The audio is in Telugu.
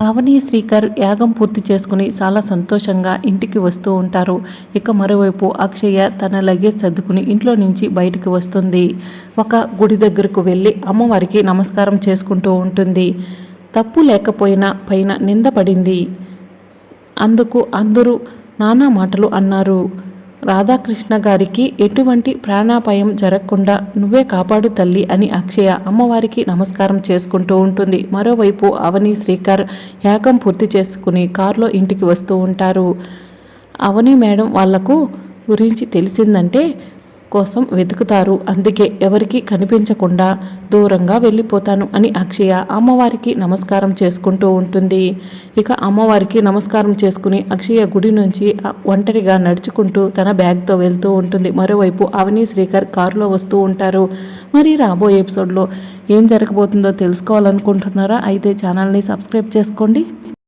పావని శ్రీకర్ యాగం పూర్తి చేసుకుని చాలా సంతోషంగా ఇంటికి వస్తూ ఉంటారు. ఇక మరోవైపు అక్షయ తన లగేజ్ సర్దుకుని ఇంట్లో నుంచి బయటికి వస్తుంది. ఒక గుడి దగ్గరకు వెళ్ళి అమ్మవారికి నమస్కారం చేసుకుంటూ ఉంటుంది. తప్పు లేకపోయినా పైన నింద పడింది. అందుకు అందరూ నానా మాటలు అన్నారు. రాధాకృష్ణ గారికి ఎటువంటి ప్రాణాపాయం జరగకుండా నువ్వే కాపాడు తల్లి అని అక్షయ అమ్మవారికి నమస్కారం చేసుకుంటూ ఉంటుంది. మరోవైపు అవని శ్రీకర్ యాగం పూర్తి చేసుకుని కారులో ఇంటికి వస్తూ ఉంటారు. అవని మేడం వాళ్ళకు గురించి తెలిసిందంటే కోసం వెతుకుతారు. అందుకే ఎవరికి కనిపించకుండా దూరంగా వెళ్ళిపోతాను అని అక్షయ అమ్మవారికి నమస్కారం చేసుకుంటూ ఉంటుంది. ఇక అమ్మవారికి నమస్కారం చేసుకుని అక్షయ గుడి నుంచి ఒంటరిగా నడుచుకుంటూ తన బ్యాగ్తో వెళ్తూ ఉంటుంది. మరోవైపు అవని శ్రీకర్ కారులో వస్తూ ఉంటారు. మరి రాబోయే ఎపిసోడ్లో ఏం జరగబోతుందో తెలుసుకోవాలనుకుంటున్నారా? అయితే ఛానల్ని సబ్స్క్రైబ్ చేసుకోండి.